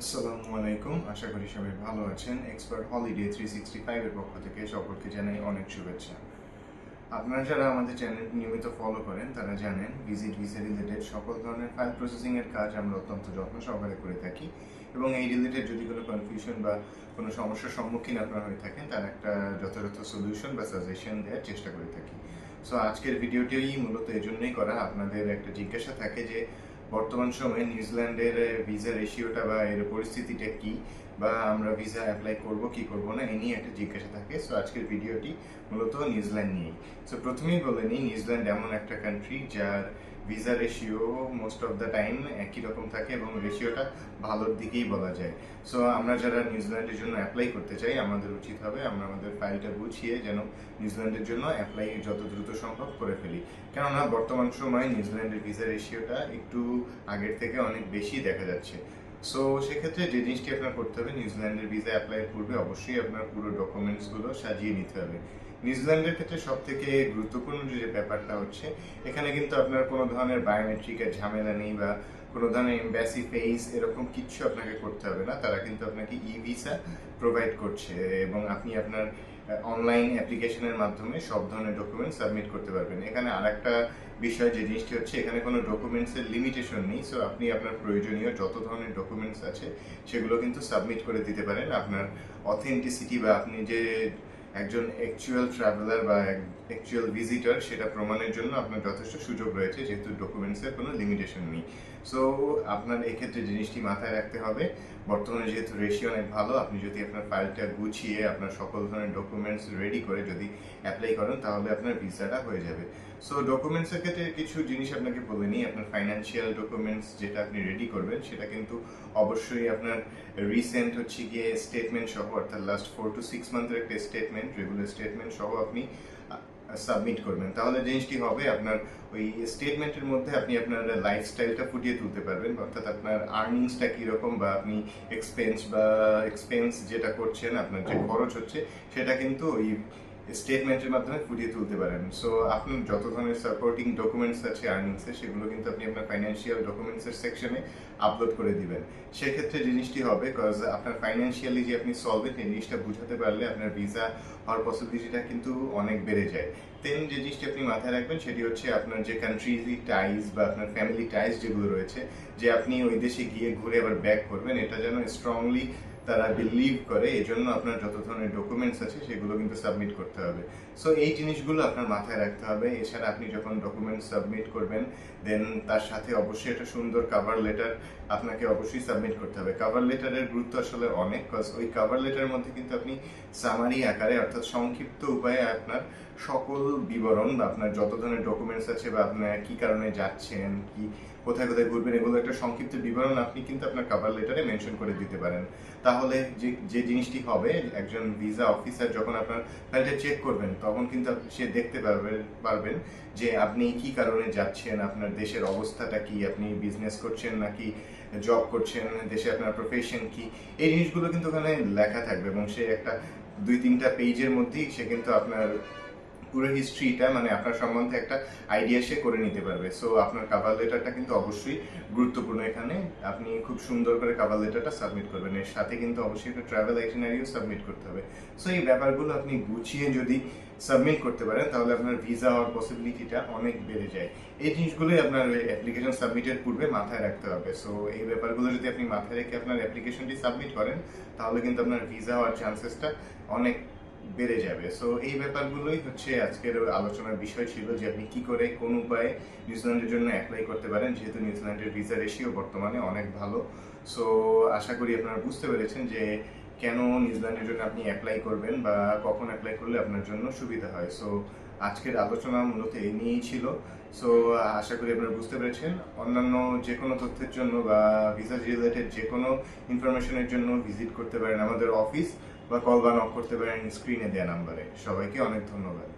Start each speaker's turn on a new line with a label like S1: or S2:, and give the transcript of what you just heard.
S1: আসসালামু আলাইকুম। আশা করি সবাই ভালো আছেন। এক্সপার্ট হলিডে থ্রি সিক্সটি ফাইভের পক্ষ থেকে সকলকে জানাই অনেক শুভেচ্ছা। আপনারা যারা আমাদের চ্যানেল নিয়মিত ফলো করেন, তারা জানেন ভিজিট ভিসা রিলেটেড সকল ধরনের ফাইল প্রসেসিং এর কাজ আমরা অত্যন্ত যত্ন সহকারে করে থাকি এবং এই রিলেটেড যদি কোনো কনফিউশন বা কোনো সমস্যার সম্মুখীন আপনারা হয়ে থাকেন, তার একটা যথাযথ সলিউশন বা সাজেশন দেওয়ার চেষ্টা করে থাকি। সো আজকের ভিডিওটি মূলত এই জন্যই করা। আপনাদের একটা জিজ্ঞাসা থাকে যে বর্তমান সময়ে নিউজিল্যান্ডের ভিসা রেশিওটা বা এর পরিস্থিতিটা কি? বা আমরা ভিসা অ্যাপ্লাই করব, কি করব না এই নিয়ে একটা জিজ্ঞাসা থাকে। সো আজকের ভিডিওটি মূলত নিউজিল্যান্ড নিয়েই। সো প্রথমেই বলে নিই, নিউজিল্যান্ড এমন একটা কান্ট্রি যার visa ratio most of the time একই রকম থাকে এবং রেশিওটা ভালোর দিকেই বলা যায়। সো আমরা যারা নিউজিল্যান্ডের জন্য অ্যাপ্লাই করতে চাই, আমাদের উচিত হবে আমরা আমাদের ফাইলটা গুছিয়ে যেন নিউজিল্যান্ডের জন্য অ্যাপ্লাই যত দ্রুত সম্ভব করে ফেলি। কেননা, বর্তমান সময়ে নিউজিল্যান্ডের ভিসা রেশিওটা একটু আগের থেকে অনেক বেশি দেখা যাচ্ছে। সো সেক্ষেত্রে যে জিনিসটি আপনার করতে হবে, নিউজিল্যান্ডের ভিসা অ্যাপ্লাইয়ের পূর্বে অবশ্যই আপনার পুরো ডকুমেন্টসগুলো সাজিয়ে নিতে হবে। নিউজিল্যান্ডের ক্ষেত্রে সব থেকে গুরুত্বপূর্ণ যে ব্যাপারটা হচ্ছে, এখানে কিন্তু আপনার কোনো ধরনের বায়োমেট্রিকের ঝামেলা নেই বা কোনো ধরনের এম্বাসি ফেস এরকম কিচ্ছু আপনাকে করতে হবে না। তারা কিন্তু আপনাকে ই ভিসা প্রোভাইড করছে এবং আপনি আপনার অনলাইন অ্যাপ্লিকেশনের মাধ্যমে সব ধরনের ডকুমেন্ট সাবমিট করতে পারবেন। এখানে আরেকটা বিষয় যে জিনিসটি হচ্ছে, এখানে কোনো ডকুমেন্টসের লিমিটেশন নেই। সো আপনি আপনার প্রয়োজনীয় যত ধরনের ডকুমেন্টস আছে, সেগুলো কিন্তু সাবমিট করে দিতে পারেন। আপনার অথেন্টিসিটি বা আপনি যে একজন অ্যাকচুয়াল ট্রাভেলার বা অ্যাকচুয়াল ভিজিটার সেটা প্রমাণের জন্য আপনার যথেষ্ট সুযোগ রয়েছে, যেহেতু ডকুমেন্টসের কোনো লিমিটেশন নেই। সো আপনার এক্ষেত্রে জিনিসটি মাথায় রাখতে হবে। বর্তমানে যেহেতু রেশিও অনেক ভালো, আপনি যদি আপনার ফাইলটা গুছিয়ে আপনার সকল ধরনের ডকুমেন্টস রেডি করে যদি অ্যাপ্লাই করেন, তাহলে আপনার ভিসাটা হয়ে যাবে। সো ডকুমেন্টসের ক্ষেত্রে কিছু জিনিস আপনাকে বলে নিই। আপনার ফাইন্যান্সিয়াল ডকুমেন্টস যেটা আপনি রেডি করবেন, সেটা কিন্তু অবশ্যই আপনার রিসেন্ট হচ্ছে গিয়ে স্টেটমেন্ট সহ, অর্থাৎ লাস্ট ফোর টু সিক্স মান্থের একটা স্টেটমেন্ট রেগুলার স্টেটমেন্ট সহ আপনি সাবমিট করবেন। তাহলে জিনিসটি হবে আপনার ওই স্টেটমেন্টের মধ্যে আপনি আপনার লাইফস্টাইলটা ফুটিয়ে তুলতে পারবেন, অর্থাৎ আপনার আর্নিংসটা কীরকম বা আপনি এক্সপেন্স বা এক্সপেন্স যেটা করছেন, আপনার যে খরচ হচ্ছে, সেটা কিন্তু ওই স্টেটমেন্টের মাধ্যমে ফুটিয়ে তুলতে পারেন। সো আপনার যত ধরনের সাপোর্টিং ডকুমেন্টস আছে আর্নিংসে সেগুলো কিন্তু আপনি আপনার ফাইন্যান্সিয়াল ডকুমেন্টসের সেকশনে আপলোড করে দিবেন। সেক্ষেত্রে জিনিসটি হবে কজ আপনার ফাইন্যান্সিয়ালি যে আপনি সলভেন্ট এই জিনিসটা বুঝাতে পারলে আপনার ভিসা হওয়ার পসিবিলিটিটা কিন্তু অনেক বেড়ে যায়। তেন যে জিনিসটি আপনি মাথায় রাখবেন, সেটি হচ্ছে আপনার যে কান্ট্রিজি টাইজ বা আপনার ফ্যামিলি টাইজ যেগুলো রয়েছে, যে আপনি ওই দেশে গিয়ে ঘুরে আবার ব্যাক করবেন, এটা যেন স্ট্রংলি তারা বিলিভ করে এই জন্য আপনার যত ধরনের ডকুমেন্টস আছে, সেগুলো কিন্তু সাবমিট করতে হবে। সো এই জিনিসগুলো আপনার মাথায় রাখতে হবে। এছাড়া আপনি যখন ডকুমেন্টস সাবমিট করবেন দেন তার সাথে অবশ্যই একটা সুন্দর কাভার লেটার আপনাকে অবশ্যই সাবমিট করতে হবে। কাভার লেটারের গুরুত্ব আসলে অনেক কজ ওই কাভার লেটারের মধ্যে কিন্তু আপনি সামারি আকারে, অর্থাৎ সংক্ষিপ্ত উপায়ে আপনার সকল বিবরণ বা আপনার যত ধরনের ডকুমেন্টস আছে বা আপনার কি কারণে যাচ্ছেন, কি, কোথায় কোথায় ঘুরবেন, এগুলো একটা সংক্ষিপ্ত বিবরণ, আপনি কিন্তু আপনার কাভার লেটারে মেনশন করে দিতে পারেন। তাহলে যে যে জিনিসটি হবে, একজন ভিসা অফিসার যখন আপনার ফাইলটা চেক করবেন, তখন কিন্তু সে দেখতে পারবে, পারবেন যে আপনি কি কারণে যাচ্ছেন, আপনার দেশের অবস্থাটা কি, আপনি বিজনেস করছেন নাকি জব করছেন, দেশে আপনার প্রফেশন কি, এই জিনিসগুলো কিন্তু ওখানে লেখা থাকবে এবং সে একটা দুই তিনটা পেজের মধ্যেই সে কিন্তু আপনার পুরো হিস্ট্রিটা মানে আপনার সম্বন্ধে একটা আইডিয়া সে করে নিতে পারবে। সো আপনার কাভার লেটারটা কিন্তু অবশ্যই গুরুত্বপূর্ণ এখানে। আপনি খুব সুন্দর করে কাভার লেটারটা সাবমিট করবেন। এর সাথে কিন্তু অবশ্যই একটা ট্রাভেল আইটিনারিও সাবমিট করতে হবে। সো এই ব্যাপারগুলো আপনি গুছিয়ে যদি সাবমিট করতে পারেন, তাহলে আপনার ভিসা হওয়ার পসিবিলিটিটা অনেক বেড়ে যায়। এই জিনিসগুলোই আপনার অ্যাপ্লিকেশন সাবমিটের পূর্বে মাথায় রাখতে হবে। সো এই ব্যাপারগুলো যদি আপনি মাথায় রেখে আপনার অ্যাপ্লিকেশনটি সাবমিট করেন, তাহলে কিন্তু আপনার ভিসা হওয়ার চান্সেসটা অনেক বেড়ে যাবে। সো এই ব্যাপারগুলোই হচ্ছে আজকের আলোচনার বিষয় ছিল যে আপনি কি করে কোন উপায়ে নিউজিল্যান্ডের জন্য অ্যাপ্লাই করতে পারেন। যেহেতু নিউজিল্যান্ডের ভিসা রেশিও বর্তমানে অনেক ভালো। সো আশা করি আপনারা বুঝতে পেরেছেন যে কেন নিউজিল্যান্ডের জন্য আপনি অ্যাপ্লাই করবেন বা কখন অ্যাপ্লাই করলে আপনার জন্য সুবিধা হয়। সো আজকের আলোচনা মূলত এই নিয়েই ছিল। সো আশা করি আপনারা বুঝতে পেরেছেন। অন্যান্য যে কোনো তথ্যের জন্য বা ভিসা রিলেটেড যে কোনো ইনফরমেশনের জন্য ভিজিট করতে পারেন আমাদের অফিস বা কল বা নক করতে পারেন স্ক্রিনে দেওয়া নাম্বারে সবাইকে অনেক ধন্যবাদ।